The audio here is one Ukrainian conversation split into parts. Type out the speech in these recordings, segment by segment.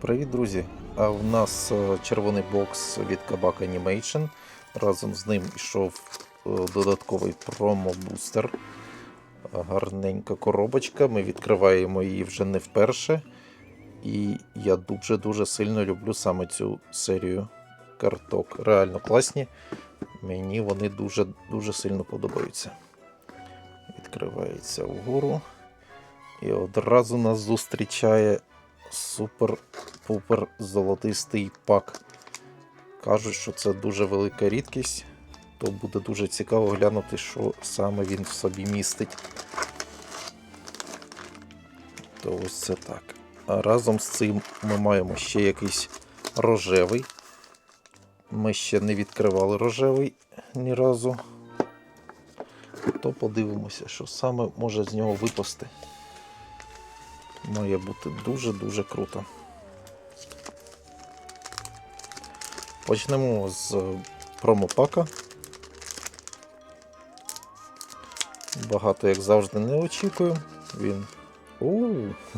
Привіт, друзі! А в нас е, червоний бокс від Kabak Animation. Разом з ним йшов е, додатковий промо-бустер. Гарненька коробочка. Ми відкриваємо її вже не вперше. І я дуже-дуже сильно люблю саме цю серію карток. Реально класні. Мені вони дуже-дуже сильно подобаються. Відкривається вгору. І одразу нас зустрічає супер-пупер золотистий пак. Кажуть, що це дуже велика рідкість, то буде дуже цікаво глянути, що саме він в собі містить. То ось це так. А разом з цим ми маємо ще якийсь рожевий. Ми ще не відкривали рожевий ні разу. То подивимося, що саме може з нього випасти має бути дуже-дуже круто. Почнемо з промопака. Багато, як завжди, не очікую. Він. У,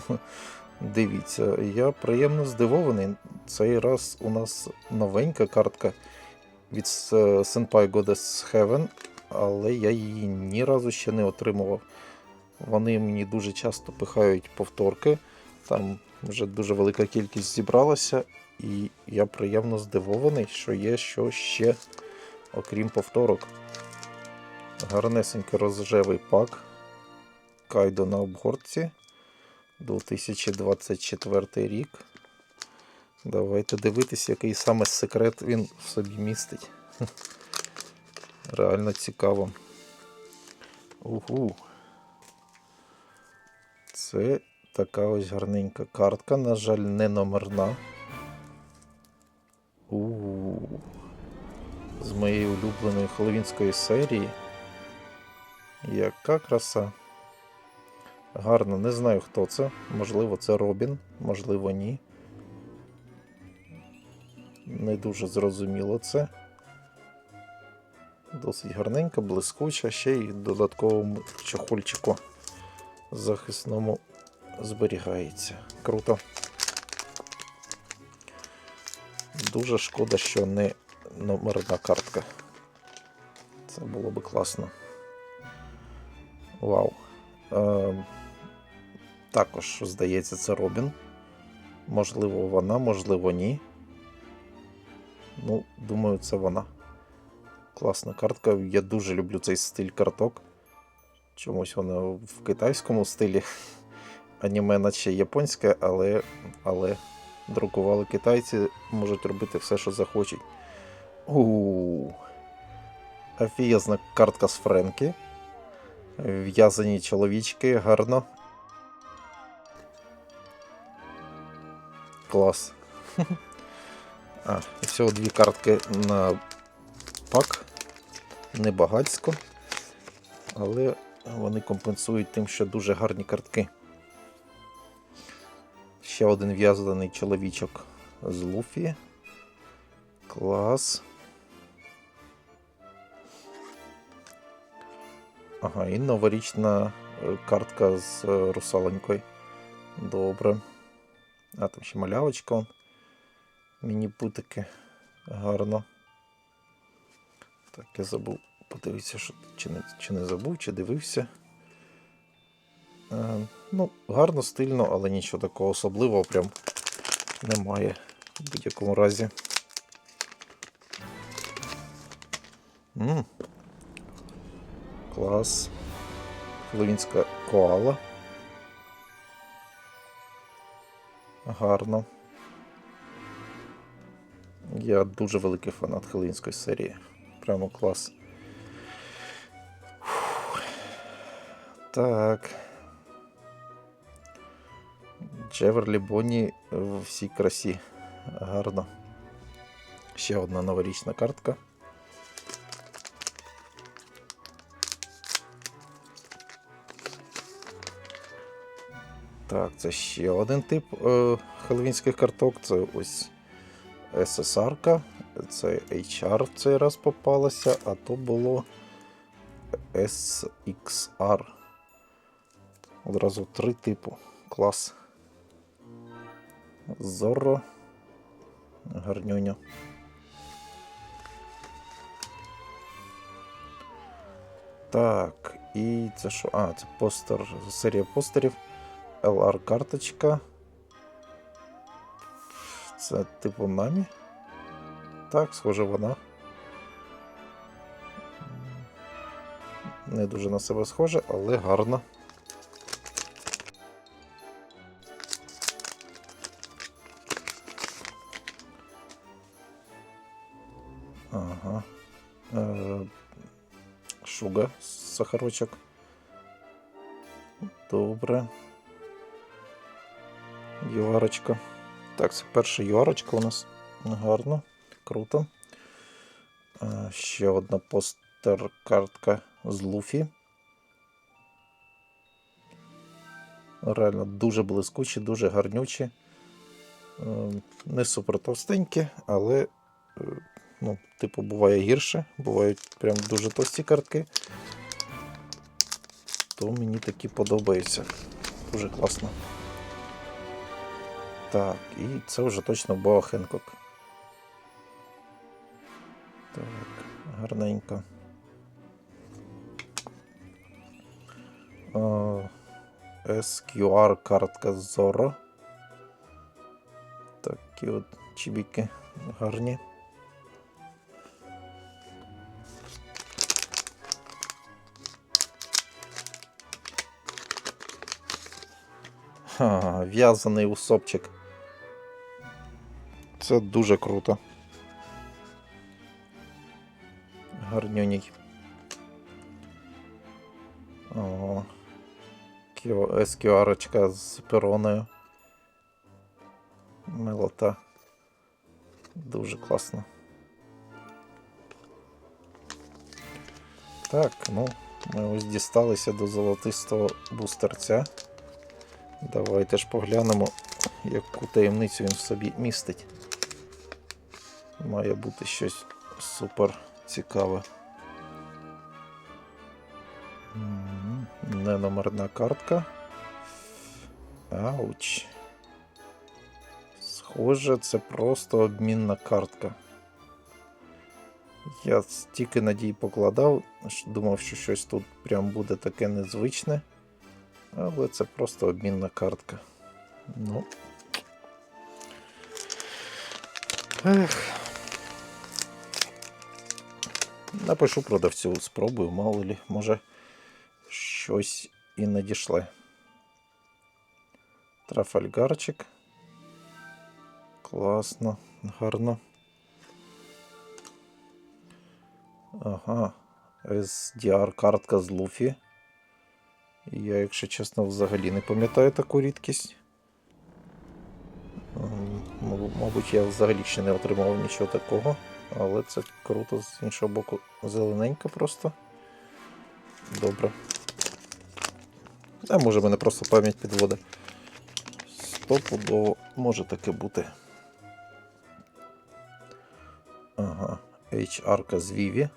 дивіться, я приємно здивований. Цей раз у нас новенька картка від Senpai Goddess Heaven, але я її ні разу ще не отримував. Вони мені дуже часто пихають повторки. Там вже дуже велика кількість зібралася, і я приємно здивований, що є що ще, окрім повторок. Гарнесенький розжевий пак. Кайдо на обгортці. 2024 рік. Давайте дивитися, який саме секрет він в собі містить. Реально цікаво. Угу. Це така ось гарненька картка, на жаль, не номерна. З моєї улюбленої хеллоуінської серії. Яка краса. Гарно, не знаю хто це. Можливо, це Робін, можливо, ні. Не дуже зрозуміло це. Досить гарненька, блискуча, ще й в додатковому чохольчику захисному зберігається. Круто. Дуже шкода, що не номерна картка. Це було би класно. Вау. Е, також, здається, це Робін. Можливо, вона, можливо, ні. Ну, думаю, це вона. Класна картка. Я дуже люблю цей стиль карток. Чомусь воно в китайському стилі. Аніме наче японське, але але друкували китайці, можуть робити все, що захочуть. Ууу. Офігезна картка з Френкі. В'язані чоловічки, гарно. Клас. А, всього дві картки на пак. Небагацько. Але вони компенсують тим, що дуже гарні картки. Ще один в'язаний чоловічок з Луфі. Клас. Ага, і новорічна е, картка з е, русаленькою. Добре. А там ще малявочка. Міні-путики. Гарно. Так, я забув подивитися, що, чи, не, чи не забув, чи дивився. Е, ну, гарно, стильно, але нічого такого особливого прям немає в будь-якому разі. Клас. Хеллоуінська коала. Гарно. Я дуже великий фанат хеллоуінської серії. Прямо клас. Так. Джеверлі Бонні в всій красі. Гарно. Ще одна новорічна картка. Так, це ще один тип е, хеллоуінських карток. Це ось SSR, це HR в цей раз попалося, а то було SXR. Одразу три типу. Клас. Зорро. Гарнюня. Так, і це що? А, це постер, серія постерів. LR карточка. Це типу намі. Так, схоже вона. Не дуже на себе схоже, але гарно. Ага. Е, Шуга, сахарочок. Добре. Юарочка. Так, це перша юарочка у нас. Гарно, круто. Е, Ще одна постер-картка з Луфі. Реально дуже блискучі, дуже гарнючі. Е, Не супер товстенькі, але, е, ну, типу, буває гірше. Бувають прям дуже товсті картки. То мені такі подобаються. Дуже класно. Так, і це вже точно Боа Хенкок. Так, гарненько. А, SQR картка Zorro. Такі от чібіки гарні. Ха, в'язаний усопчик. Це дуже круто. Гарнюній. О, SQR з пероною. Милота. Дуже класно. Так, ну, ми ось дісталися до золотистого бустерця. Давайте ж поглянемо, яку таємницю він в собі містить. Має бути щось супер цікаве. Не номерна картка. Ауч. Схоже, це просто обмінна картка. Я стільки надій покладав, думав, що щось тут прям буде таке незвичне. Але це просто обмінна картка. Ну. Ех. Напишу продавцю, спробую, мало лі, може щось і надійшле. Трафальгарчик. Класно, гарно. Ага. SDR картка з Луфі. Я, якщо чесно, взагалі не пам'ятаю таку рідкість. Мабуть, я взагалі ще не отримав нічого такого, але це круто з іншого боку зелененько просто. Добре. А може мене просто пам'ять підводить. Стопудово може таке бути. Ага, HR-ка з Віві.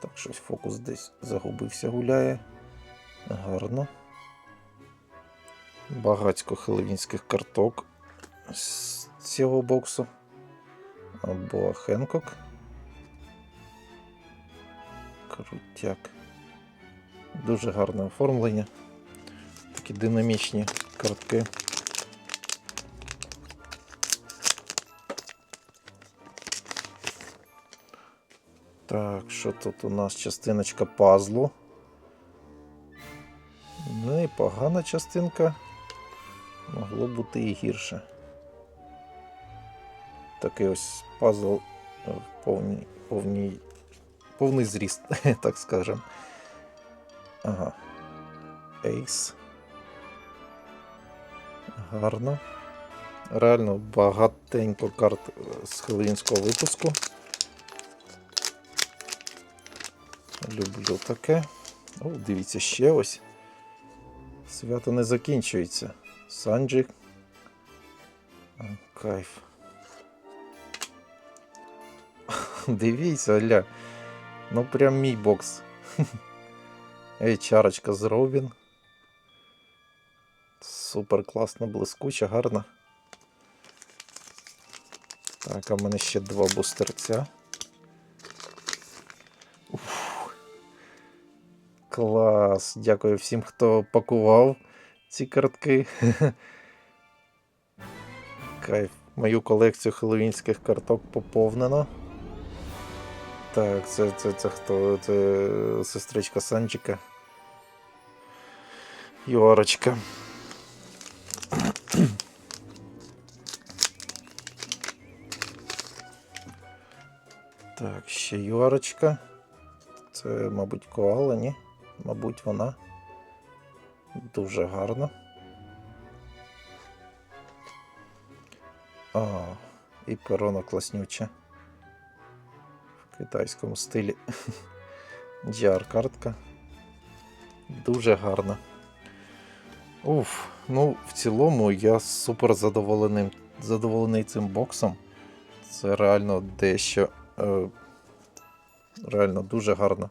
Так, щось фокус десь загубився, гуляє. Гарно. Багацько хеловінських карток з цього боксу. Або Хенкок. Крутяк. Дуже гарне оформлення. Такі динамічні картки. Так, що тут у нас частиночка пазлу. Непогана частинка. Могло бути і гірше. Такий ось пазл е, в повній, повній, повний зріст, так скажем. Ага. Ейс. Гарно. Реально багатенько карт е, з хеллоуінського випуску. Люблю таке. О, дивіться, ще ось. Свято не закінчується. Санджі. А, Кайф. Дивіться, Ля. Ну прям мій бокс. Ей, чарочка з Робін. Супер класно, блискуча, гарна. Так, а в мене ще два бустерця. Уф. Клас! Дякую всім, хто пакував ці картки. Кайф. Мою колекцію хеллоуінських карток поповнено. Так, це, це, це хто? Це сестричка Санчика. Юарочка. Так, ще Юарочка. Це, мабуть, коала, ні? Мабуть, вона. Дуже гарно. А, і перона класнюча. Китайському стилі. GR-картка. Дуже гарна. Уф, ну, в цілому я супер задоволений, задоволений цим боксом. Це реально дещо. Е, реально дуже гарно.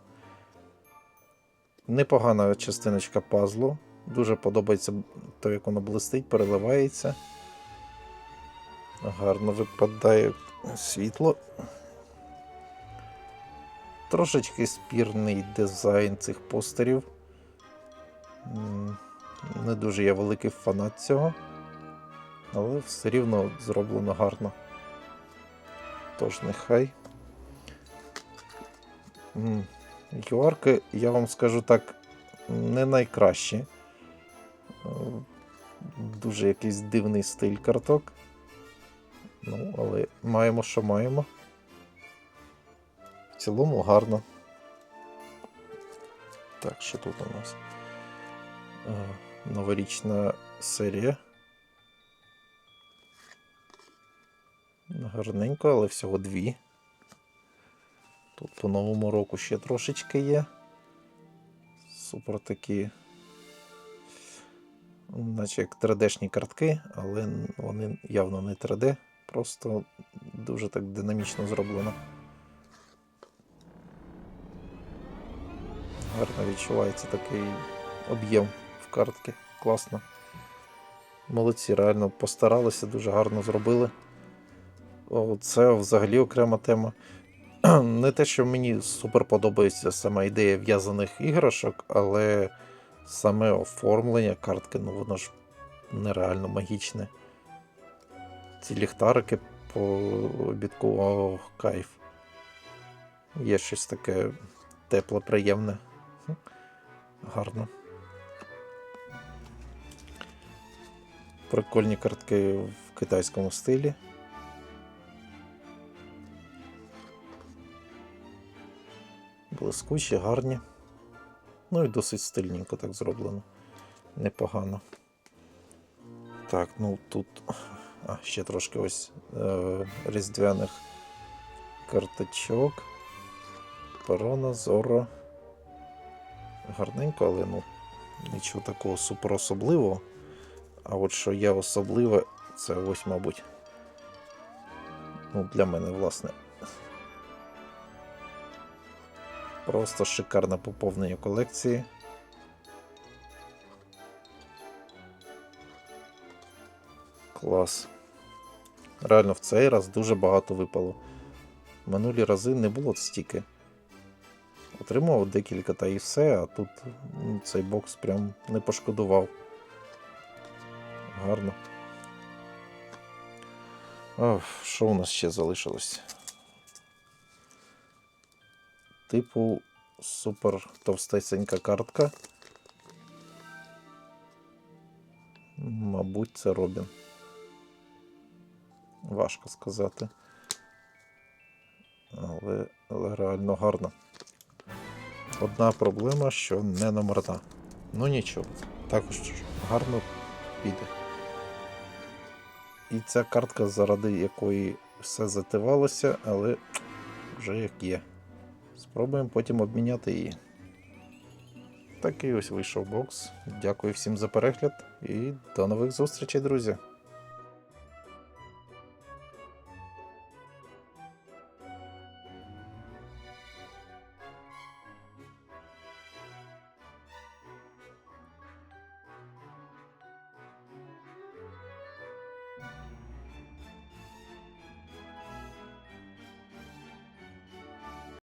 Непогана частиночка пазлу. Дуже подобається те, як воно блистить, переливається. Гарно випадає світло. Трошечки спірний дизайн цих постерів. Не дуже я великий фанат цього, але все рівно зроблено гарно. Тож нехай. Юарки, я вам скажу так, не найкращі. Е, Дуже якийсь дивний стиль карток. Ну, але маємо, що маємо. В цілому гарно. Так, що тут у нас? Е, Новорічна серія. Гарненько, але всього дві. Тут по новому року ще трошечки є. Супер такі. Наче як 3D-шні картки, але вони явно не 3D, просто дуже так динамічно зроблено. Гарно відчувається такий об'єм в картки. Класно. Молодці, реально постаралися, дуже гарно зробили. Це взагалі окрема тема. Не те, що мені супер подобається сама ідея в'язаних іграшок, але саме оформлення картки, ну воно ж нереально магічне. Ці ліхтарики по обідку, о, кайф. Є щось таке тепле, приємне. Гарно. Прикольні картки в китайському стилі. Блискучі, гарні. Ну і досить стильненько так зроблено. Непогано. Так, ну тут. А, ще трошки ось е, різдвяних карточок. Перона, Зоро. Гарненько, але ну, нічого такого супер особливого. А от що є особливе, це ось, мабуть. Ну, для мене, власне. Просто шикарне поповнення колекції. Клас. Реально в цей раз дуже багато випало. Минулі рази не було стільки. Отримував декілька та і все, а тут ну, цей бокс прям не пошкодував. Гарно. Ох, що у нас ще залишилось? Типу супер товстесенька картка. Мабуть, це Робін. Важко сказати. Але, але реально гарно. Одна проблема, що не номерна. Ну нічого, також гарно піде. І ця картка, заради якої все зативалося, але вже як є. Спробуємо потім обміняти її. Такий ось вийшов бокс. Дякую всім за перегляд і до нових зустрічей, друзі!